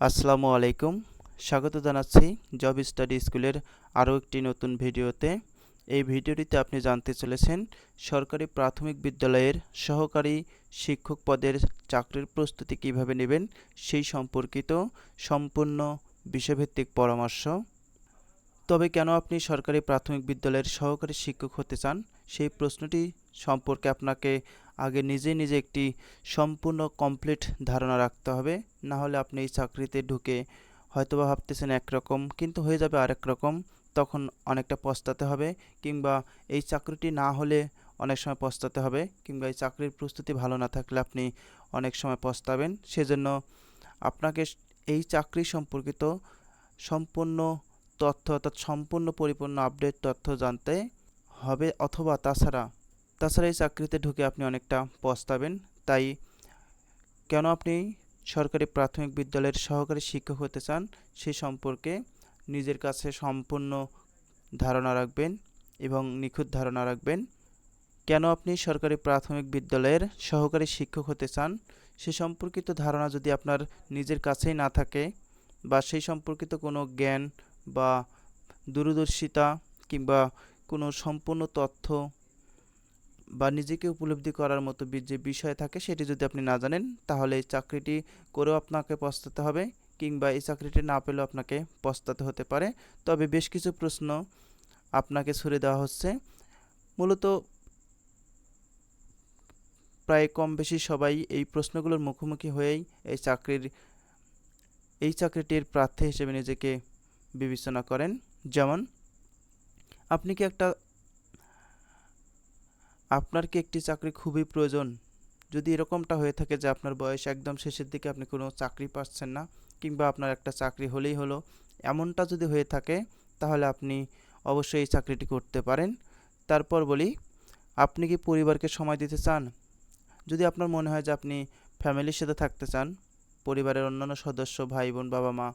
আসসালামু আলাইকুম। স্বাগত জানাচ্ছি জব স্টাডি স্কুলের আরও একটি নতুন ভিডিওতে। এই ভিডিওটিতে আপনি জানতে চলেছেন সরকারি প্রাথমিক বিদ্যালয়ের সহকারী শিক্ষক পদের চাকরির প্রস্তুতি কীভাবে নেবেন সেই সম্পর্কিত সম্পূর্ণ বিষয়ভিত্তিক পরামর্শ। তবে কেন আপনি সরকারি প্রাথমিক বিদ্যালয়ের সহকারী শিক্ষক হতে চান? সেই প্রশ্নটি সম্পর্কে আপনাকে আগে নিজে নিজে একটি সম্পূর্ণ কমপ্লিট ধারণা রাখতে হবে। না হলে আপনি এই চাকরিতে ঢুকে হয়তোবা ভাবতেছেন একরকম, কিন্তু হয়ে যাবে আরেক রকম। তখন অনেকটা পস্তাতে হবে কিংবা এই চাকরিটি না হলে অনেক সময় পস্তাতে হবে কিংবা এই চাকরির প্রস্তুতি ভালো না থাকলে আপনি অনেক সময় পস্তাবেন। সেজন্য আপনাকে এই চাকরি সম্পর্কিত সম্পূর্ণ তথ্য অর্থাৎ সম্পূর্ণ পরিপূর্ণ আপডেট তথ্য জানতে হবে অথবা তাছাড়া তাছাড়া এই চাকরিতে ঢুকে আপনি অনেকটা পস্তাবেন। তাই কেন আপনি সরকারি প্রাথমিক বিদ্যালয়ের সহকারী শিক্ষক হতে চান সে সম্পর্কে নিজের কাছে সম্পূর্ণ ধারণা রাখবেন এবং নিখুঁত ধারণা রাখবেন। কেন আপনি সরকারি প্রাথমিক বিদ্যালয়ের সহকারী শিক্ষক হতে চান সে সম্পর্কিত ধারণা যদি আপনার নিজের কাছেই না থাকে বা সেই সম্পর্কিত কোনো জ্ঞান বা দূরদর্শিতা কিংবা কোনো সম্পূর্ণ তথ্য বা নিজেকে উপলব্ধি করার মতো যে বিষয় থাকে সেটি যদি আপনি না জানেন, তাহলে এই চাকরিটি করেও আপনাকে পস্তাতে হবে কিংবা এই চাকরিটি না পেলেও আপনাকে পস্তাতে হতে পারে। তবে বেশ কিছু প্রশ্ন আপনাকে ছুড়ে দেওয়া হচ্ছে। মূলত প্রায় কম বেশি সবাই এই প্রশ্নগুলোর মুখোমুখি হয়েই এই চাকরির, এই চাকরিটির প্রার্থী হিসেবে নিজেকে বিবেচনা করেন। যেমন, আপনি কি একটা, আপনার কি একটি চাকরি খুবই প্রয়োজন? যদি এরকমটা হয়ে থাকে যে আপনার বয়স একদম শেষের দিকে আপনি কোনো চাকরি পাচ্ছেন না, কিংবা আপনার একটা চাকরি হলেই হলো, এমনটা যদি হয়ে থাকে, তাহলে আপনি অবশ্যই এই চাকরিটি করতে পারেন। তারপর বলি, আপনি কি পরিবারকে সময় দিতে চান? যদি আপনার মনে হয় যে আপনি ফ্যামিলির সাথে থাকতে চান, পরিবারের অন্যান্য সদস্য, ভাই বোন, বাবা মা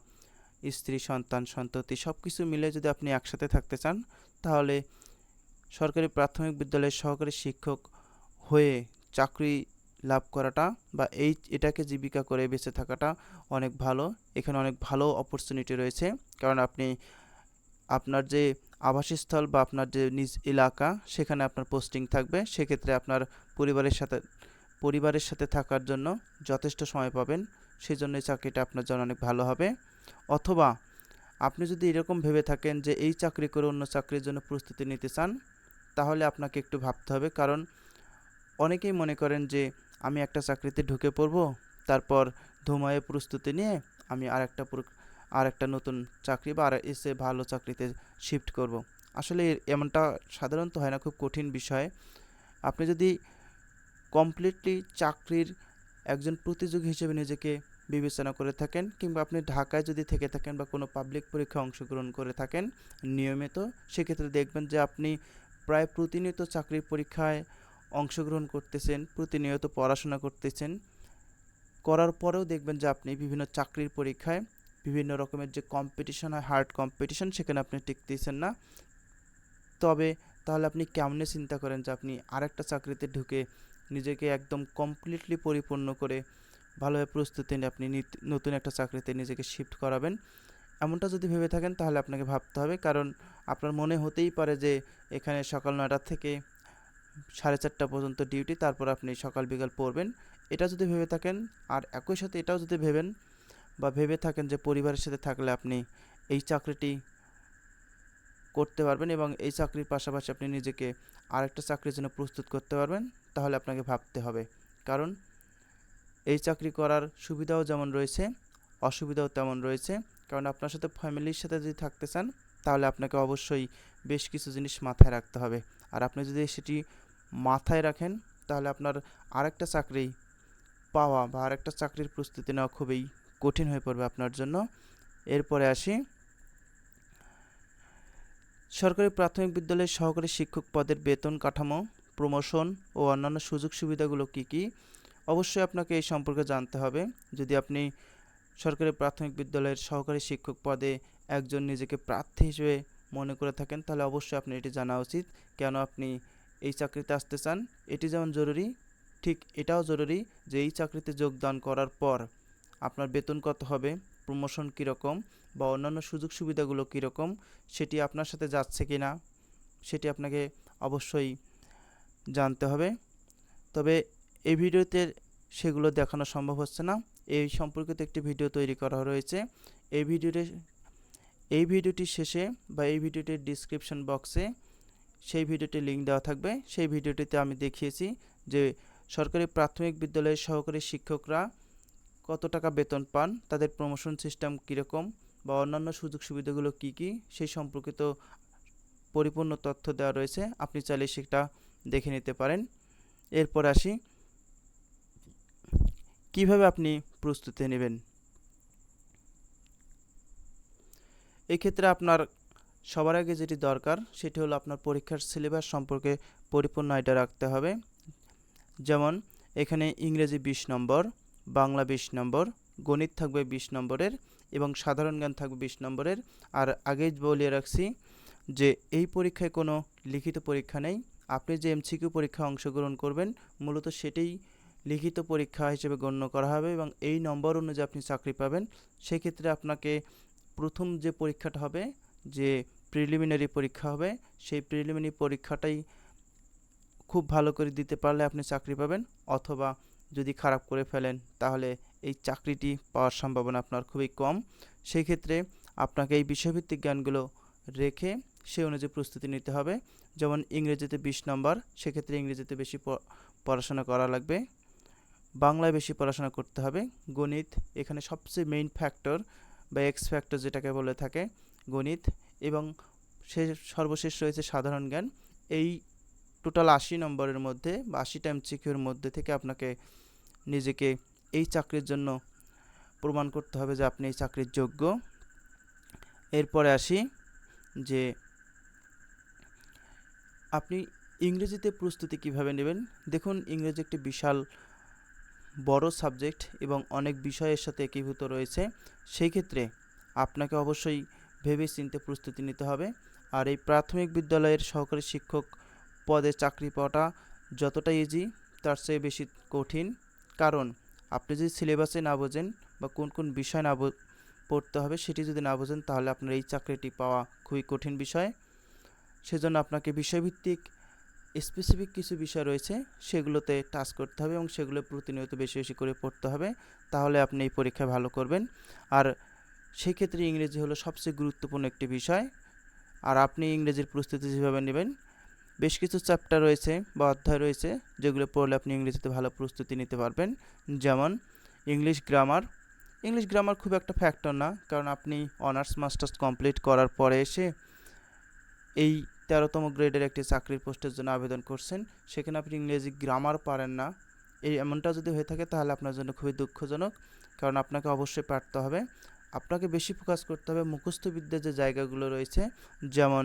স্ত্রী, সন্তান, সন্ততি সব কিছু মিলে যদি আপনি একসাথে থাকতে চান, তাহলে সরকারি প্রাথমিক বিদ্যালয়ের সহকারী শিক্ষক হয়ে চাকরি লাভ করাটা বা এই, এটাকে জীবিকা করে বেঁচে থাকাটা অনেক ভালো। এখানে অনেক ভালো অপরচুনিটি রয়েছে। কারণ আপনি, আপনার যে আবাসস্থল বা আপনার যে নিজ এলাকা, সেখানে আপনার পোস্টিং থাকবে। সেক্ষেত্রে আপনার পরিবারের সাথে পরিবারের সাথে থাকার জন্য যথেষ্ট সময় পাবেন। সেই জন্য চাকরিটা আপনার জন্য অনেক ভালো হবে। অথবা আপনি যদি এরকম ভেবে থাকেন যে এই চাকরি করে অন্য চাকরির জন্য প্রস্তুতি নিতে চান, তাহলে আপনাকে একটু ভাবতে হবে কারণ অনেকেই মনে করেন যে আমি একটা চাকরিতে ঢুকে পড়ব, তারপর ধুমায়ে প্রস্তুতি নিয়ে আমি আর একটা আর একটা নতুন চাকরি বা আর এসে ভালো চাকরিতে শিফট করব। আসলে এমনটা সাধারণত হয় না, খুব কঠিন বিষয় আপনি যদি কমপ্লিটলি চাকরির একজন প্রতিযোগী হিসেবে নিজেকে বিবেচনা করে থাকেন কিংবা আপনি ঢাকায় যদি থেকে থাকেন বা কোনো পাবলিক পরীক্ষায় অংশগ্রহণ করে থাকেন নিয়মিত, সেক্ষেত্রে দেখবেন যে আপনি প্রায় প্রতিনিয়ত চাকরির পরীক্ষায় অংশগ্রহণ করতেছেন, প্রতিনিয়ত পড়াশোনা করতেছেন। করার পরেও দেখবেন যে আপনি বিভিন্ন চাকরির পরীক্ষায় বিভিন্ন রকমের যে কম্পিটিশন হয় হার্ড কম্পিটিশন সেখানে আপনি টিকতেছেন না। তবে তাহলে আপনি কেমনে চিন্তা করেন যে আপনি আরেকটা চাকরিতে ঢুকে নিজেকে একদম কমপ্লিটলি পরিপূর্ণ করে ভালোভাবে প্রস্তুতি নিয়ে আপনি নিত- নতুন একটা চাকরিতে নিজেকে শিফট করাবেন। এমনটা যদি ভেবে থাকেন, তাহলে আপনাকে ভাবতে হবে। কারণ আপনার মনে হতেই পারে যে, এখানে সকাল নয়টা থেকে সাড়ে চারটা পর্যন্ত ডিউটি তারপর আপনি সকাল বিকাল পড়বেন। এটা যদি ভেবে থাকেন, আর একই সাথে এটাও যদি ভেবেন বা ভেবে থাকেন যে, পরিবারের সাথে থাকলে আপনি এই চাকরিটি করতে পারবেন এবং এই চাকরির পাশাপাশি আপনি নিজেকে আরেকটা চাকরির জন্য প্রস্তুত করতে পারবেন, তাহলে আপনাকে ভাবতে হবে। কারণ এই চাকরি করার সুবিধাও যেমন রয়েছে, অসুবিধাও তেমন রয়েছে। কারণ আপনার সাথে ফ্যামিলির সাথে যদি থাকতে চান, তাহলে আপনাকে অবশ্যই বেশ কিছু জিনিস মাথায় রাখতে হবে। আর আপনি যদি সেটি মাথায় রাখেন, তাহলে আপনার আরেকটা চাকরি পাওয়া বা আরেকটা চাকরির প্রস্তুতি নেওয়া খুবই কঠিন হয়ে পড়বে আপনার জন্য। এরপরে আসি, সরকারি প্রাথমিক বিদ্যালয়ের সহকারী শিক্ষক পদের বেতন কাঠামো, প্রমোশন ও অন্যান্য সুযোগ সুবিধাগুলো কী কী? অবশ্যই আপনাকে এই সম্পর্কে জানতে হবে। যদি আপনি সরকারি প্রাথমিক বিদ্যালয়ের সহকারী শিক্ষক পদে একজন নিজেকে প্রার্থী হিসেবে মনে করে থাকেন, তাহলে অবশ্যই আপনি এটি জানা উচিত। কেন আপনি এই চাকরিতে আসতে চান? এটি যেমন জরুরি, ঠিক এটাও জরুরি যে এই চাকরিতে যোগদান করার পর আপনার বেতন কত হবে প্রমোশন কীরকম বা অন্যান্য সুযোগ সুবিধাগুলো কীরকম, সেটি আপনার সাথে যাচ্ছে কি না, সেটি আপনাকে অবশ্যই জানতে হবে। তবে এই ভিডিওতে সেগুলো দেখানো সম্ভব হচ্ছে না। এই সম্পর্কিত একটি ভিডিও তৈরি করা রয়েছে। এই ভিডিওটি এই ভিডিওটির শেষে বা এই ভিডিওটির ডিসক্রিপশন বক্সে সেই ভিডিওটির লিঙ্ক দেওয়া থাকবে। সেই ভিডিওটিতে আমি দেখিয়েছি যে সরকারি প্রাথমিক বিদ্যালয়ের সহকারী শিক্ষকরা কত টাকা বেতন পান, তাদের প্রমোশন সিস্টেম কীরকম বা অন্যান্য সুযোগ সুবিধাগুলো কি কি, সেই সম্পর্কিত পরিপূর্ণ তথ্য দেওয়া রয়েছে। আপনি চাইলে সেটা দেখে নিতে পারেন। এরপর আসি। কীভাবে আপনি প্রস্তুতি নেবেন? এক্ষেত্রে আপনার সবার আগে যেটি দরকার, সেটি হলো আপনার পরীক্ষার সিলেবাস সম্পর্কে পরিপূর্ণ আইডিয়া রাখতে হবে। যেমন, এখানে ইংরেজি বিশ নম্বর, বাংলা বিশ নম্বর, গণিত থাকবে বিশ নম্বরের এবং সাধারণ জ্ঞান থাকবে বিশ নম্বরের। আর আগেই বলিয়ে রাখছি যে, এই পরীক্ষায় কোনো লিখিত পরীক্ষা নেই। আপনি যে এমসিকিউ পরীক্ষায় অংশগ্রহণ করবেন, মূলত সেটাই লিখিত পরীক্ষা হিসেবে গণ্য করা হবে এবং এই নম্বর অনুযায়ী আপনি চাকরি পাবেন। সেক্ষেত্রে আপনাকে প্রথম যে পরীক্ষাটা হবে, যে প্রিলিমিনারি পরীক্ষা হবে, সেই প্রিলিমিনারি পরীক্ষাটাই খুব ভালো করে দিতে পারলে আপনি চাকরি পাবেন অথবা যদি খারাপ করে ফেলেন, তাহলে এই চাকরিটি পাওয়ার সম্ভাবনা আপনার খুবই কম। সেই ক্ষেত্রে আপনাকে এই বিষয়ভিত্তিক জ্ঞানগুলো রেখে সেই অনুযায়ী প্রস্তুতি নিতে হবে। যেমন ইংরেজিতে বিশ নম্বর, সেক্ষেত্রে ইংরেজিতে বেশি পড়াশোনা করা লাগবে। বাংলায় বেশি পড়াশোনা করতে হবে। গণিত এখানে সবচেয়ে মেইন ফ্যাক্টর বা এক্স ফ্যাক্টর যেটাকে বলে থাকে গণিত এবং সে সর্বশেষ রয়েছে সাধারণ জ্ঞান। এই টোটাল আশি নম্বরের মধ্যে বা আশিটা এমসিকিউর মধ্যে থেকে আপনাকে নিজেকে এই চাকরির জন্য প্রমাণ করতে হবে যে আপনি এই চাকরির যোগ্য। এরপরে আসি যে আপনি ইংরেজিতে প্রস্তুতি কীভাবে নেবেন? দেখুন ইংরেজি একটি বিশাল বড় সাবজেক্ট এবং অনেক বিষয়ের সাথে একীভূত রয়েছে, সেই ক্ষেত্রে আপনাকে অবশ্যই ভেবে চিনতে প্রস্তুতি নিতে হবে। আর এই প্রাথমিক বিদ্যালয়ের সহকারী শিক্ষক পদে চাকরি পাওয়াটা যতটা ইজি তার চেয়ে বেশি কঠিন। কারণ আপনি যদি সিলেবাসে না বোঝেন বা কোন কোন বিষয় না পড়তে হবে, সেটি যদি না বোঝেন, তাহলে আপনার এই চাকরিটি পাওয়া খুবই কঠিন বিষয়। সেজন্য আপনাকে বিষয়ভিত্তিক স্পেসিফিক কিছু বিষয় রয়েছে, সেগুলোতে টাচ করতে হবে এবং সেগুলো প্রতিনিয়ত বেশি বেশি করে পড়তে হবে, তাহলে আপনি এই পরীক্ষায় ভালো করবেন। আর সেই ক্ষেত্রে ইংরেজি হলো সবচেয়ে গুরুত্বপূর্ণ একটি বিষয়। আর আপনি ইংরেজির প্রস্তুতি যেভাবে নেবেন, বেশ কিছু চ্যাপ্টার রয়েছে বা অধ্যায় রয়েছে, যেগুলো পড়লে আপনি ইংরেজিতে ভালো প্রস্তুতি নিতে পারবেন। যেমন ইংলিশ গ্রামার ইংলিশ গ্রামার খুব একটা ফ্যাক্টর না, কারণ আপনি অনার্স মাস্টার্স কমপ্লিট করার পরে এসে এই তেরোতম গ্রেডের একটি চাকরির পোস্টের জন্য আবেদন করছেন। সেখানে আপনি ইংরেজি গ্রামার পারেন না। এই এমনটা যদি হয়ে থাকে তাহলে আপনার জন্য খুবই দুঃখজনক, কারণ আপনাকে অবশ্যই পারতে হবে। আপনাকে বেশি ফোকাস করতে হবে মুখস্থবিদ্যার যে জায়গাগুলো রয়েছে, যেমন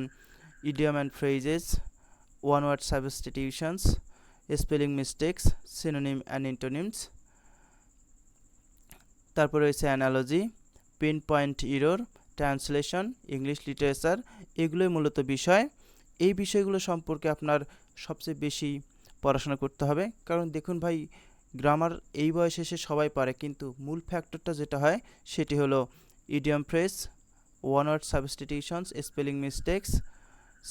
idiom and phrases one word substitutions spelling mistakes synonym and antonyms তারপর রয়েছে analogy pin point error translation English literature এগুলোই মূলত বিষয়। এই বিষয়গুলো সম্পর্কে আপনার সবচেয়ে বেশি পড়াশোনা করতে হবে। কারণ দেখুন ভাই, গ্রামার এই বয়সে এসে সবাই পারে, কিন্তু মূল ফ্যাক্টরটা যেটা হয়, সেটি হলো idiom phrase one word substitutions spelling mistakes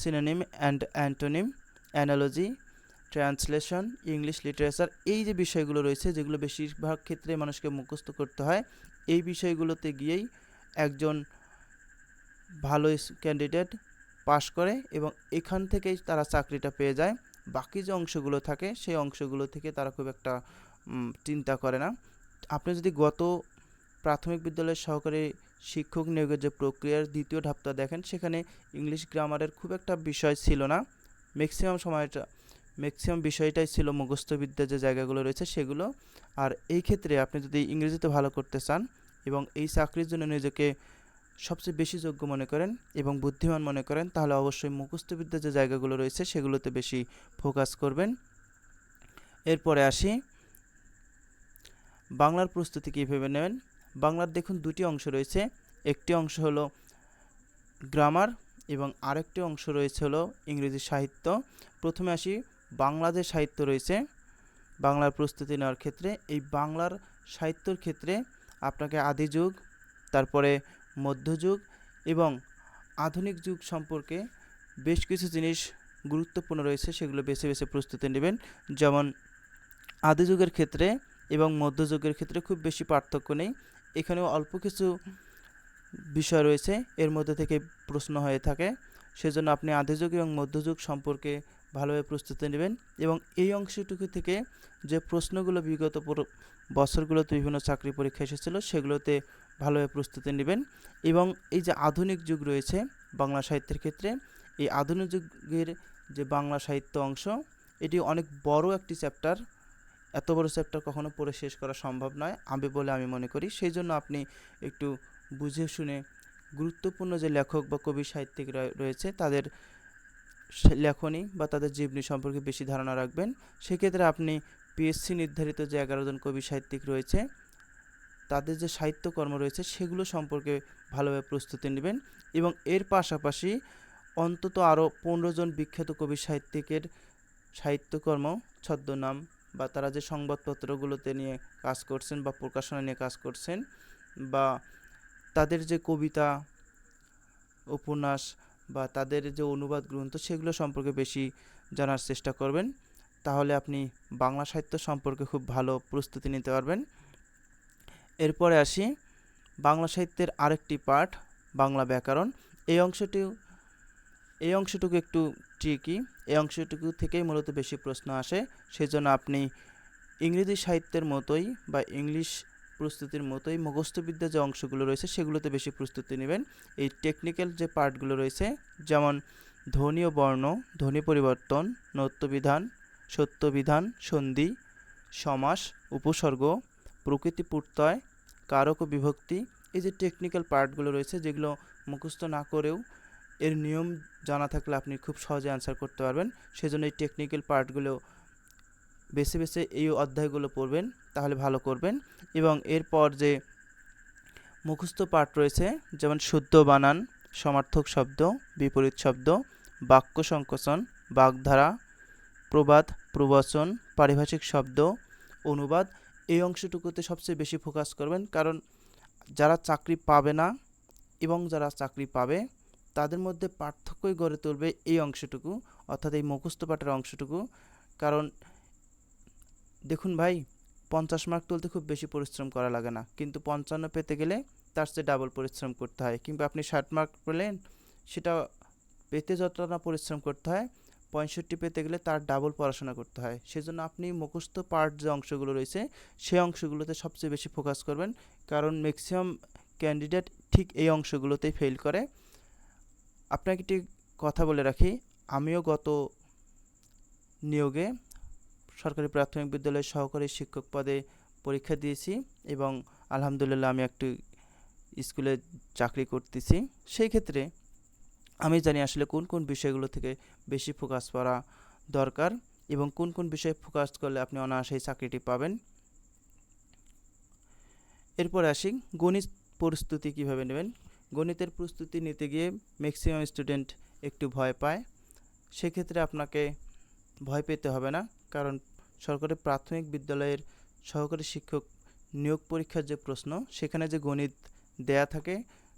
synonym and antonym analogy translation English literature এই যে বিষয়গুলো রয়েছে, যেগুলো বেশিরভাগ ক্ষেত্রে মানুষকে মুখস্থ করতে হয়, এই বিষয়গুলোতে গিয়েই একজন ভালো ক্যান্ডিডেট পাশ করে এবং এখান থেকেই তারা চাকরিটা পেয়ে যায়। বাকি যে অংশগুলো থাকে, সেই অংশগুলো থেকে তারা খুব একটা চিন্তা করে না। আপনি যদি গত প্রাথমিক বিদ্যালয়ের সহকারী শিক্ষক নিয়োগের যে প্রক্রিয়ার দ্বিতীয় ধাপটা দেখেন, সেখানে ইংলিশ গ্রামারের খুব একটা বিষয় ছিল না। ম্যাক্সিমাম সময়টা, ম্যাক্সিমাম বিষয়টাই ছিল মুখস্থবিদ্যার যে জায়গাগুলো রয়েছে সেগুলো। আর এই ক্ষেত্রে আপনি যদি ইংরেজিতে ভালো করতে চান এবং এই চাকরির জন্য নিজেকে সবচেয়ে বেশি যোগ্য মনে করেন এবং বুদ্ধিমান মনে করেন, তাহলে অবশ্যই মুখস্থবিদ্যার যে জায়গাগুলো রয়েছে সেগুলোতে বেশি ফোকাস করবেন। এরপরে আসি। বাংলার প্রস্তুতি কীভাবে নেবেন? বাংলার দেখুন দুটি অংশ রয়েছে। একটি অংশ হলো গ্রামার এবং আরেকটি অংশ রয়েছে হলো ইংরেজি সাহিত্য। প্রথমে আসি বাংলা যে সাহিত্য রয়েছে। বাংলার প্রস্তুতি নেওয়ার ক্ষেত্রে, এই বাংলার সাহিত্যর ক্ষেত্রে আপনাকে আদি যুগ, তারপরে মধ্যযুগ এবং আধুনিক যুগ সম্পর্কে বেশ কিছু জিনিস গুরুত্বপূর্ণ রয়েছে, সেগুলো বেছে বেছে প্রস্তুতি নেবেন। যেমন, আদি যুগের ক্ষেত্রে এবং মধ্যযুগের ক্ষেত্রে খুব বেশি পার্থক্য নেই। এখানেও অল্প কিছু বিষয় রয়েছে, এর মধ্যে থেকে প্রশ্ন হয়ে থাকে। সেজন্য আপনি আদিযুগ এবং মধ্যযুগ সম্পর্কে ভালোভাবে প্রস্তুতি নেবেন এবং এই অংশটুকু থেকে যে প্রশ্নগুলো বিগত বছরগুলোতে বিভিন্ন চাকরি পরীক্ষা এসেছিল, সেগুলোতে ভালোভাবে প্রস্তুতি নেবেন এবং এই যে আধুনিক যুগ রয়েছে বাংলা সাহিত্যের ক্ষেত্রে, এই আধুনিক যুগের যে বাংলা সাহিত্য অংশ, এটি অনেক বড় একটি চ্যাপ্টার। এত বড় চ্যাপ্টার কখনো পড়ে শেষ করা সম্ভব নয়, আমি বলে আমি মনে করি। সেই জন্য আপনি একটু বুঝে শুনে গুরুত্বপূর্ণ যে লেখক বা কবি সাহিত্যিক রয়ে- রয়েছে, তাদের লেখনী বা তাদের জীবনী সম্পর্কে বেশি ধারণা রাখবেন। সেক্ষেত্রে আপনি পিএসসি নির্ধারিত যে এগারো জন কবি সাহিত্যিক রয়েছে, তাদের যে সাহিত্যকর্ম রয়েছে, সেগুলো সম্পর্কে ভালোভাবে প্রস্তুতি নেবেন এবং এর পাশাপাশি অন্তত আরও পনেরো জন বিখ্যাত কবি সাহিত্যিকের সাহিত্যকর্ম, ছদ্মনাম বা তারা যে সংবাদপত্রগুলোতে নিয়ে কাজ করছেন বা প্রকাশনা নিয়ে কাজ করছেন বা তাদের যে কবিতা, উপন্যাস বা তাদের যে অনুবাদ গ্রন্থ সেগুলো সম্পর্কে বেশি জানার চেষ্টা করবেন। তাহলে আপনি বাংলা সাহিত্য সম্পর্কে খুব ভালো প্রস্তুতি নিতে পারবেন। এরপরে আসি, বাংলা সাহিত্যের আরেকটি পাঠ, বাংলা ব্যাকরণ। এই অংশটি এই অংশটুকু একটু ট্রিকি এই অংশটুকু থেকেই মূলত বেশি প্রশ্ন আসে। সেজন্য আপনি ইংরেজি সাহিত্যের মতোই বা ইংলিশ প্রস্তুতির মতোই মুখস্থবিদ্যা যে অংশগুলো রয়েছে সেগুলোতে বেশি প্রস্তুতি নেবেন। এই টেকনিক্যাল যে পার্টগুলো রয়েছে, যেমন ধ্বনি ও বর্ণ, ধ্বনি পরিবর্তন নত্যবিধান সত্যবিধান, সন্ধি, সমাস, উপসর্গ, প্রকৃতি প্রত্যয় কারক ও বিভক্তি, এই যে টেকনিক্যাল পার্টগুলো রয়েছে যেগুলো মুখস্থ না করেও এর নিয়ম জানা থাকলে আপনি খুব সহজে অ্যান্সার করতে পারবেন। সেজন্য এই টেকনিক্যাল পার্টগুলো বেছে বেছে এই অধ্যায়গুলো পড়বেন। তাহলে ভালো করবেন। এবং এরপর যে মুখস্থ পাঠ রয়েছে, যেমন শুদ্ধ বানান, সমার্থক শব্দ, বিপরীত শব্দ, বাক্য সংকোচন, বাগধারা, প্রবাদ, প্রবচন, পারিভাষিক শব্দ, অনুবাদ, এই অংশটুকুতে সবচেয়ে বেশি ফোকাস করবেন। কারণ যারা চাকরি পাবে না এবং যারা চাকরি পাবে, তাদের মধ্যে পার্থক্যই গড়ে তুলবে এই অংশটুকু, অর্থাৎ এই মুখস্থ পাঠের অংশটুকু। কারণ, দেখুন ভাই পঞ্চাশ মার্ক তুলতে খুব বেশি পরিশ্রম করা লাগে না। কিন্তু পঞ্চান্ন পেতে গেলে তার চেয়ে ডাবল পরিশ্রম করতে হয়। কিংবা আপনি ষাট মার্ক পেলেন, সেটা পেতে যতটা না পরিশ্রম করতে হয়, পঁয়ষট্টি পেতে গেলে তার ডাবল পড়াশোনা করতে হয়। সেজন্য আপনি মুখস্থ পার্ট যে অংশগুলো রয়েছে সেই অংশগুলোতে সবচেয়ে বেশি ফোকাস করবেন। কারণ ম্যাক্সিমাম ক্যান্ডিডেট ঠিক এই অংশগুলোতেই ফেল করে। আপনাকে একটি কথা বলে রাখি, আমিও গত নিয়োগে সরকারি প্রাথমিক বিদ্যালয়ের সহকারী শিক্ষক পদে পরীক্ষা দিয়েছি এবং আলহামদুলিল্লাহ আমি একটি স্কুলে চাকরি করতেছি। সেই ক্ষেত্রে আমি জানি আসলে কোন কোন বিষয়গুলো থেকে বেশি ফোকাস করা দরকার এবং কোন কোন বিষয়ে ফোকাস করলে আপনি অনায়াসেই চাকরিটি পাবেন। এরপর আসি, গণিত প্রস্তুতি কীভাবে নেবেন? গণিতের প্রস্তুতি নিতে গিয়ে ম্যাক্সিমাম স্টুডেন্ট একটু ভয় পায়। সেক্ষেত্রে আপনাকে ভয় পেতে হবে না, কারণ সরকারি প্রাথমিক বিদ্যালয়ের সহকারী শিক্ষক নিয়োগ পরীক্ষার যে প্রশ্ন, সেখানে যে গণিত দেয়া থাকে,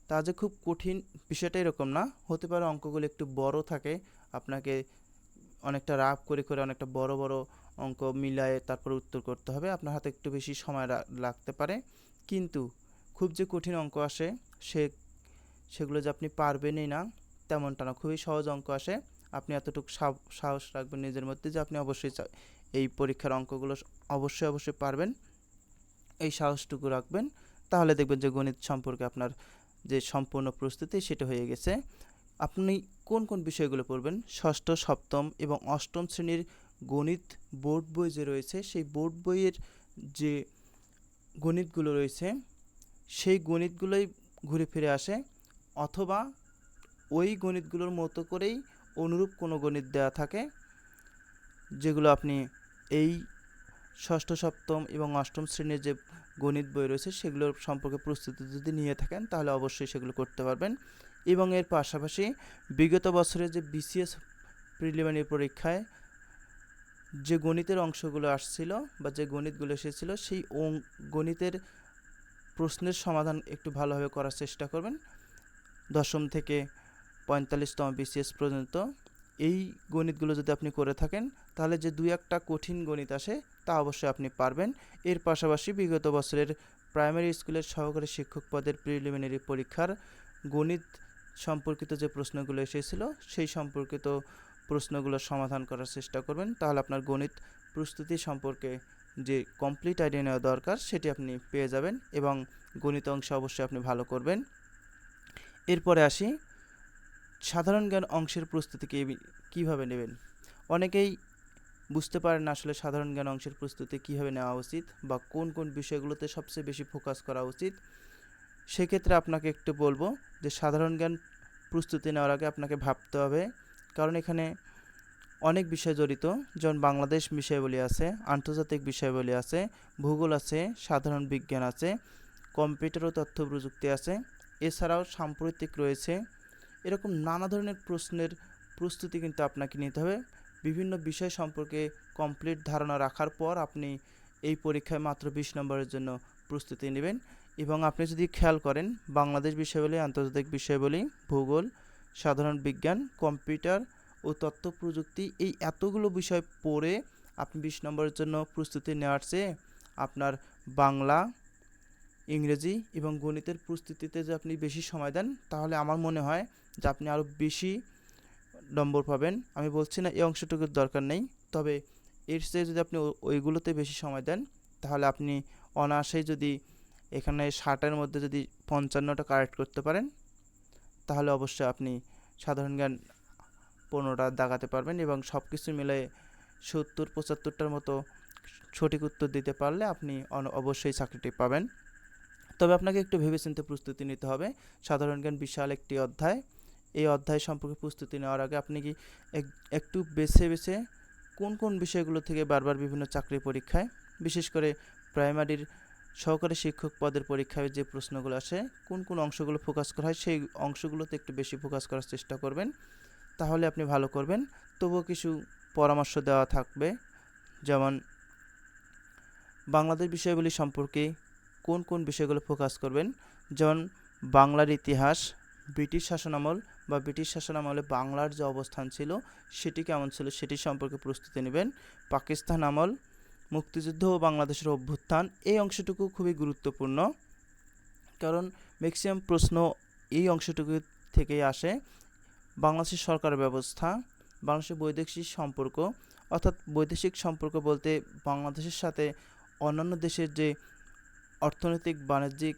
তা যে খুব কঠিন বিষয়টা এরকম না। হতে পারে অঙ্কগুলো একটু বড় থাকে, আপনাকে অনেকটা রাফ করে করে অনেকটা বড় বড় অঙ্ক মিলায়ে তারপর উত্তর করতে হবে। আপনার হাতে একটু বেশি সময় লাগতে পারে। কিন্তু খুব যে কঠিন অঙ্ক আসে, সে সেগুলো যে আপনি পারবেনই না, তেমনটা না। খুবই সহজ অঙ্ক আসে। আপনি এতটুকু সাহস রাখবেন নিজের মধ্যে যে আপনি অবশ্যই এই পরীক্ষার অঙ্কগুলো অবশ্যই অবশ্যই পারবেন। এই সাহসটুকু রাখবেন। তাহলে দেখবেন যে গণিত সম্পর্কে আপনার যে সম্পূর্ণ প্রস্তুতি সেটা হয়ে গেছে। আপনি কোন কোন বিষয়গুলো পড়বেন? ষষ্ঠ, সপ্তম এবং অষ্টম শ্রেণির গণিত বোর্ড বই যে রয়েছে, সেই বোর্ড বইয়ের যে গণিতগুলো রয়েছে, সেই গণিতগুলোই ঘুরে ফিরে আসে। অথবা ওই গণিতগুলোর মতো করেই অনুরূপ কোনো গণিত দেওয়া থাকে, যেগুলো আপনি এই ষষ্ঠ, সপ্তম এবং অষ্টম শ্রেণির যে গণিত বই রয়েছে সেগুলোর সম্পর্কে প্রস্তুতি যদি নিয়ে থাকেন, তাহলে অবশ্যই সেগুলো করতে পারবেন। এবং এর পাশাপাশি বিগত বছরে যে বিসিএস প্রিলিমিনারি পরীক্ষায় যে গণিতের অংশগুলো আসছিল বা যে গণিতগুলো এসেছিল, সেই গণিতের প্রশ্নের সমাধান একটু ভালোভাবে করার চেষ্টা করবেন। দশম থেকে পঁয়তাল্লিশতম বিসিএস পর্যন্ত। এই গণিতগুলো যদি আপনি করে থাকেন, তাহলে যে দুই একটা কঠিন গণিত আসে, তা অবশ্যই আপনি পারবেন। এর পাশাপাশি বিগত বছরের প্রাইমারি স্কুলের সহকারী শিক্ষক পদের প্রিলিমিনারি পরীক্ষার গণিত সম্পর্কিত যে প্রশ্নগুলো এসেছিল, সেই সম্পর্কিত প্রশ্নগুলোর সমাধান করার চেষ্টা করবেন। তাহলে আপনার গণিত প্রস্তুতি সম্পর্কে যে কমপ্লিট আইডিয়া নেওয়া দরকার, সেটি আপনি পেয়ে যাবেন এবং গণিত অংশে অবশ্যই আপনি ভালো করবেন। এরপরে আসি সাধারণ জ্ঞান অংশের প্রস্তুতি কি- কীভাবে নেবেন? অনেকেই বুঝতে পারেন আসলে সাধারণ জ্ঞান অংশের প্রস্তুতি কীভাবে নেওয়া উচিত বা কোন কোন বিষয়গুলোতে সবচেয়ে বেশি ফোকাস করা উচিত। সেক্ষেত্রে আপনাকে একটু বলব যে সাধারণ জ্ঞান প্রস্তুতি নেওয়ার আগে আপনাকে ভাবতে হবে। কারণ এখানে অনেক বিষয় জড়িত, যেমন বাংলাদেশ বিষয়াবলী আছে, আন্তর্জাতিক বিষয়াবলী আছে, ভূগোল আছে, সাধারণ বিজ্ঞান আছে, কম্পিউটার ও তথ্য প্রযুক্তি আছে। এছাড়াও সাম্প্রতিক রয়েছে এরকম নানা ধরনের প্রশ্নের প্রস্তুতি কিন্তু আপনাকে নিতে হবে। বিভিন্ন বিষয় সম্পর্কে কমপ্লিট ধারণা রাখার পর আপনি এই পরীক্ষায় মাত্র বিশ নম্বরের জন্য প্রস্তুতি নেবেন এবং আপনি যদি খেয়াল করেন, বাংলাদেশ বিষয়াবলী, আন্তর্জাতিক বিষয়াবলী, ভূগোল, সাধারণ বিজ্ঞান, কম্পিউটার ও তথ্য প্রযুক্তি এই এতগুলো বিষয় পড়ে আপনি বিশ নম্বরের জন্য প্রস্তুতি নেওয়ার চেয়ে আপনার বাংলা ইংরেজি এবং গণিতের প্রস্তুতিতে যে আপনি বেশি সময় দেন, তাহলে আমার মনে হয় যে আপনি আরও বেশি নম্বর পাবেন। আমি বলছি না এই অংশটুকুর দরকার নেই। তবে এর চেয়ে যদি আপনি ওইগুলোতে বেশি সময় দেন, তাহলে আপনি অনায়াসেই যদি এখানে ষাটের মধ্যে যদি পঞ্চান্নটা কারেক্ট করতে পারেন, তাহলে অবশ্যই আপনি সাধারণ জ্ঞান পনেরোটা দাগাতে পারবেন এবং সব কিছু মিলে সত্তর পঁচাত্তরটার মতো সঠিক উত্তর দিতে পারলে আপনি অবশ্যই চাকরিটি পাবেন। তবে আপনাকে একটু ভেবেচিন্তে প্রস্তুতি নিতে হবে। সাধারণ জ্ঞান বিশাল একটি অধ্যায়। এই অধ্যায় সম্পর্কে প্রস্তুতি নেওয়ার আগে আপনি কি এক- একটু বেছে বেছে কোন কোন বিষয়গুলো থেকে বারবার বিভিন্ন চাকরি পরীক্ষায়, বিশেষ করে প্রাইমারির সহকারী শিক্ষক পদের পরীক্ষায় যে প্রশ্নগুলো আসে, কোন কোন অংশগুলো ফোকাস করা হয়, সেই অংশগুলোতে একটু বেশি ফোকাস করার চেষ্টা করবেন। তাহলে আপনি ভালো করবেন। তবুও কিছু পরামর্শ দেওয়া থাকবে। যেমন বাংলাদেশ বিষয়গুলি সম্পর্কে কোন কোন বিষয়গুলো ফোকাস করবেন? যেমন বাংলার ইতিহাস, ব্রিটিশ শাসনামল বা ব্রিটিশ শাসনামলে বাংলার যে অবস্থান ছিল, সেটি কেমন ছিল সেটি সম্পর্কে প্রস্তুতি নেবেন। পাকিস্তান আমল, মুক্তিযুদ্ধ ও বাংলাদেশের অভ্যুত্থান, এই অংশটুকু খুবই গুরুত্বপূর্ণ। কারণ ম্যাক্সিমাম প্রশ্ন এই অংশটুকু থেকেই আসে। বাংলাদেশের সরকার ব্যবস্থা, বাংলাদেশের বৈদেশিক সম্পর্ক, অর্থাৎ বৈদেশিক সম্পর্ক বলতে বাংলাদেশের সাথে অন্যান্য দেশের যে অর্থনৈতিক, বাণিজ্যিক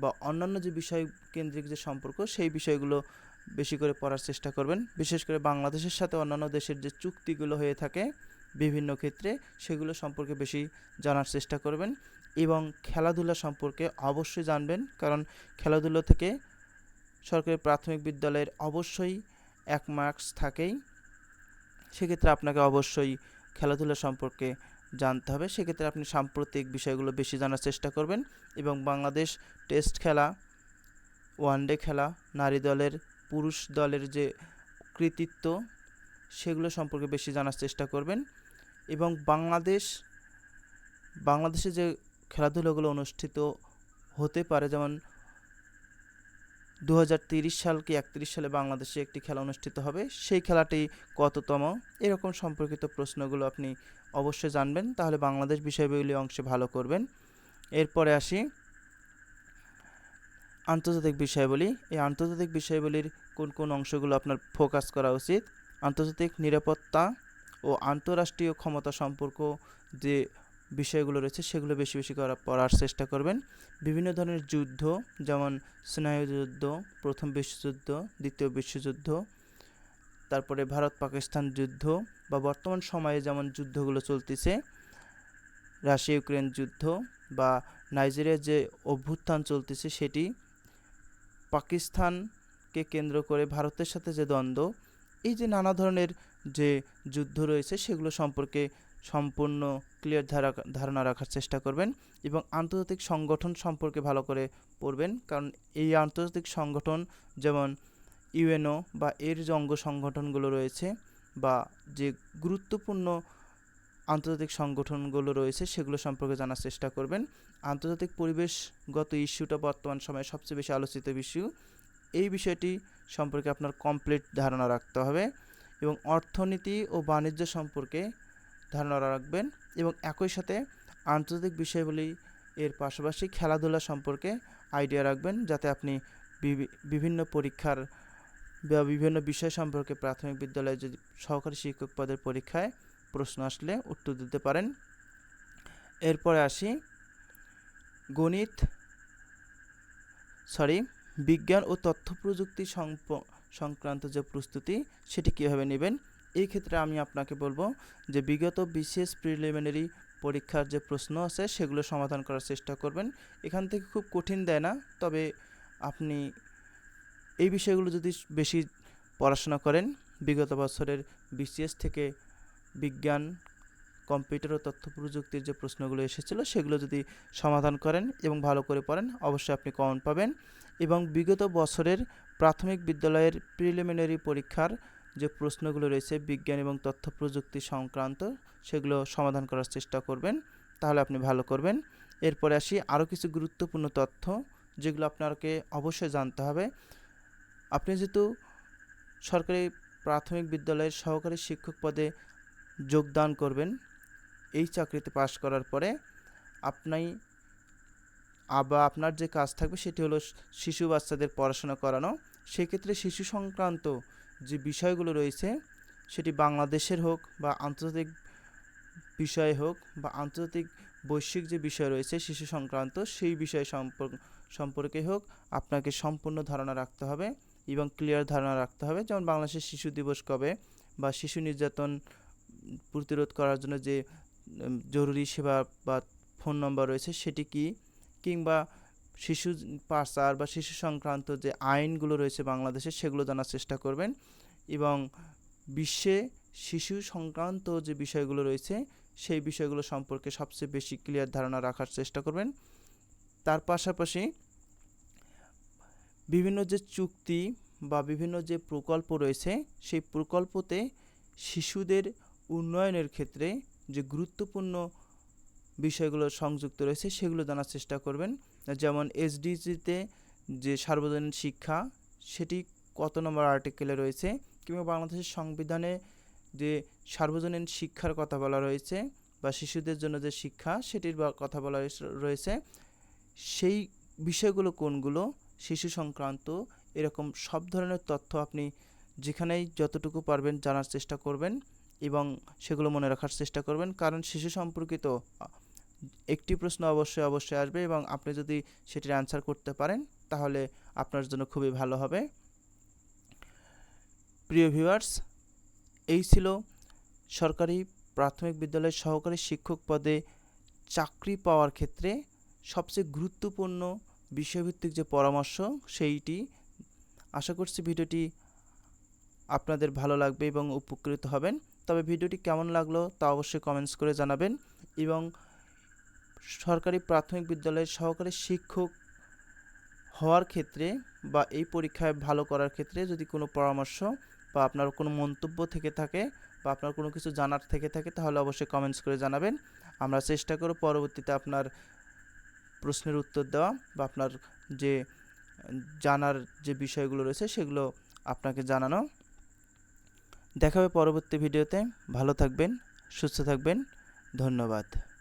বা অন্যান্য যে বিষয় কেন্দ্রিক যে সম্পর্ক, সেই বিষয়গুলো বেশি করে পড়ার চেষ্টা করবেন। বিশেষ করে বাংলাদেশের সাথে অন্যান্য দেশের যে চুক্তিগুলো হয়ে থাকে বিভিন্ন ক্ষেত্রে, সেগুলো সম্পর্কে বেশি জানার চেষ্টা করবেন এবং খেলাধুলা সম্পর্কে অবশ্যই জানবেন। কারণ খেলাধুলা থেকে সরকারি প্রাথমিক বিদ্যালয়ের অবশ্যই এক মার্কস থাকেই। সেক্ষেত্রে আপনাকে অবশ্যই খেলাধুলা সম্পর্কে জানতে হবে, সেক্ষেত্রে আপনি সাম্প্রতিক বিষয়গুলো বেশি জানার চেষ্টা করবেন এবং বাংলাদেশ টেস্ট খেলা ওয়ানডে খেলা, নারী দলের, পুরুষ দলের যে কৃতিত্ব, সেগুলো সম্পর্কে বেশি জানার চেষ্টা করবেন এবং বাংলাদেশ, বাংলাদেশে যে খেলাধুলাগুলো অনুষ্ঠিত হতে পারে, যেমন দু সাল কি একত্রিশ সালে বাংলাদেশে একটি খেলা অনুষ্ঠিত হবে? সেই খেলাটি কততম? এরকম সম্পর্কিত প্রশ্নগুলো আপনি অবশ্যই জানবেন। তাহলে বাংলাদেশ বিষয়গুলি অংশে ভালো করবেন। এরপরে আসি। আন্তর্জাতিক বিষয়াবলী। এই আন্তর্জাতিক বিষয়াবলীর কোন কোন অংশগুলো আপনার ফোকাস করা উচিত? আন্তর্জাতিক নিরাপত্তা ও আন্তঃরাষ্ট্রীয় ক্ষমতা সম্পর্ক যে বিষয়গুলো রয়েছে, সেগুলো বেশি বেশি করা, পড়ার চেষ্টা করবেন। বিভিন্ন ধরনের যুদ্ধ, যেমন স্নায়ুযুদ্ধ, প্রথম বিশ্বযুদ্ধ, দ্বিতীয় বিশ্বযুদ্ধ, তারপরে ভারত পাকিস্তান যুদ্ধ, বা বর্তমান সময়ে যেমন যুদ্ধগুলো চলতেছে রাশিয়া ইউক্রেন যুদ্ধ, বা নাইজেরিয়ার যে অভ্যুত্থান চলতেছে, সেটি পাকিস্তানকে কেন্দ্র করে ভারতের সাথে যে দ্বন্দ্ব, এই যে নানা ধরনের যে যুদ্ধ রয়েছে, সেগুলো সম্পর্কে সম্পূর্ণ ক্লিয়ার ধারা, ধারণা রাখার চেষ্টা করবেন এবং আন্তর্জাতিক সংগঠন সম্পর্কে ভালো করে পড়বেন। কারণ এই আন্তর্জাতিক সংগঠন যেমন ইউএনও বা এর যে অঙ্গ সংগঠনগুলো রয়েছে বা যে গুরুত্বপূর্ণ আন্তর্জাতিক সংগঠনগুলো রয়েছে সেগুলো সম্পর্কে জানার চেষ্টা করবেন। আন্তর্জাতিক পরিবেশগত ইস্যুটা বর্তমান সময়ে সবচেয়ে বেশি আলোচিত ইস্যু। এই বিষয়টি সম্পর্কে আপনার কমপ্লিট ধারণা রাখতে হবে এবং অর্থনীতি ও বাণিজ্য সম্পর্কে ধারণা রাখবেন এবং একই সাথে আন্তর্জাতিক বিষয়গুলি এর পাশাপাশি খেলাধুলা সম্পর্কে আইডিয়া রাখবেন যাতে আপনি বিভি- বিভিন্ন পরীক্ষার বা বিভিন্ন বিষয় সম্পর্কে প্রাথমিক বিদ্যালয়ে যদি সহকারী শিক্ষক পদের পরীক্ষায় প্রশ্ন আসলে উত্তর দিতে পারেন। এরপরে আসি গণিত সরি বিজ্ঞান ও তথ্য প্রযুক্তি সংক্রান্ত যে প্রস্তুতি, সেটি কীভাবে নেবেন? এই ক্ষেত্রে আমি আপনাকে বলব যে বিগত বিশেষ প্রিলিমিনারি পরীক্ষার যে প্রশ্ন আছে সেগুলো সমাধান করার চেষ্টা করবেন। এখান থেকে খুব কঠিন দেয় না, তবে আপনি এই বিষয়গুলো যদি বেশি পড়াশোনা করেন, বিগত বছরের বিসিএস থেকে বিজ্ঞান, কম্পিউটার ও তথ্য প্রযুক্তির যে প্রশ্নগুলো এসেছিল সেগুলো যদি সমাধান করেন এবং ভালো করে পড়েন, অবশ্যই আপনি কমন পাবেন। এবং বিগত বছরের প্রাথমিক বিদ্যালয়ের প্রিলিমিনারি পরীক্ষার যে প্রশ্নগুলো রয়েছে, বিজ্ঞান এবং তথ্য প্রযুক্তি সংক্রান্ত, সেগুলো সমাধান করার চেষ্টা করবেন। তাহলে আপনি ভালো করবেন। এরপরে আসি আরও কিছু গুরুত্বপূর্ণ তথ্য, যেগুলো আপনাকে অবশ্যই জানতে হবে। আপনি যেহেতু সরকারি প্রাথমিক বিদ্যালয়ের সহকারী শিক্ষক পদে যোগদান করবেন, এই চাকরিতে পাশ করার পরে আপনি আবার আপনার যে কাজ থাকবে সেটি হলো শিশু বাচ্চাদের পড়াশোনা করানো। সেক্ষেত্রে শিশু সংক্রান্ত যে বিষয়গুলো রয়েছে, সেটি বাংলাদেশের হোক বা আন্তর্জাতিক বিষয় হোক বা আন্তর্জাতিক বৈশ্বিক যে বিষয় রয়েছে শিশু সংক্রান্ত, সেই বিষয় সম্পর্ক সম্পর্কে হোক আপনাকে সম্পূর্ণ ধারণা রাখতে হবে এবং ক্লিয়ার ধারণা রাখতে হবে। যেমন বাংলাদেশের শিশু দিবস কবে বা শিশু নির্যাতন প্রতিরোধ করার জন্য যে জরুরি সেবা বা ফোন নম্বর রয়েছে সেটি কি? কিংবা শিশু পাচার বা শিশু সংক্রান্ত যে আইনগুলো রয়েছে বাংলাদেশে, সেগুলো জানার চেষ্টা করবেন। এবং বিশ্বে শিশু সংক্রান্ত যে বিষয়গুলো রয়েছে, সেই বিষয়গুলো সম্পর্কে সবচেয়ে বেশি ক্লিয়ার ধারণা রাখার চেষ্টা করবেন। তার পাশাপাশি বিভিন্ন যে চুক্তি বা বিভিন্ন যে প্রকল্প রয়েছে, সেই প্রকল্পতে শিশুদের উন্নয়নের ক্ষেত্রে যে গুরুত্বপূর্ণ বিষয়গুলো সংযুক্ত রয়েছে, সেগুলো জানার চেষ্টা করবেন। যেমন এসডিজিতে যে সার্বজনীন শিক্ষা, সেটি কত নম্বর আর্টিকেলে রয়েছে কিংবা বাংলাদেশের সংবিধানে যে সার্বজনীন শিক্ষার কথা বলা রয়েছে বা শিশুদের জন্য যে শিক্ষা, সেটির কথা বলা রয়েছে- সেই বিষয়গুলো কোনগুলো? শিশু সংক্রান্ত, এরকম সব ধরনের তথ্য আপনি যেখানেই যতটুকু পারবেন জানার চেষ্টা করবেন এবং সেগুলো মনে রাখার চেষ্টা করবেন। কারণ শিশু সম্পর্কিত একটি প্রশ্ন অবশ্যই অবশ্যই আসবে এবং আপনি যদি সেটির অ্যান্সার করতে পারেন, তাহলে আপনার জন্য খুবই ভালো হবে। প্রিয় ভিউয়ার্স এই ছিল সরকারি প্রাথমিক বিদ্যালয়ের সহকারী শিক্ষক পদে চাকরি পাওয়ার ক্ষেত্রে সবচেয়ে গুরুত্বপূর্ণ বিষয়ভিত্তিক যে পরামর্শ, সেইটি। আশা করছি ভিডিওটি আপনাদের ভালো লাগবে এবং উপকৃত হবেন। তবে ভিডিওটি কেমন লাগল তা অবশ্যই কমেন্টস করে জানাবেন এবং সরকারি প্রাথমিক বিদ্যালয়ের সহকারী শিক্ষক হওয়ার ক্ষেত্রে বা এই পরীক্ষায় ভালো করার ক্ষেত্রে যদি কোনো পরামর্শ বা আপনার কোনো মন্তব্য থেকে থাকে বা আপনার কোনো কিছু জানার থেকে থাকে, তাহলে অবশ্যই কমেন্টস করে জানাবেন। আমরা চেষ্টা করব পরবর্তীতে আপনার প্রশ্নের উত্তর দেওয়া বা আপনার যে জানার যে বিষয়গুলো রয়েছে, সেগুলো আপনাকে জানানো। দেখা হবে পরবর্তী ভিডিওতে। ভালো থাকবেন, সুস্থ থাকবেন। ধন্যবাদ।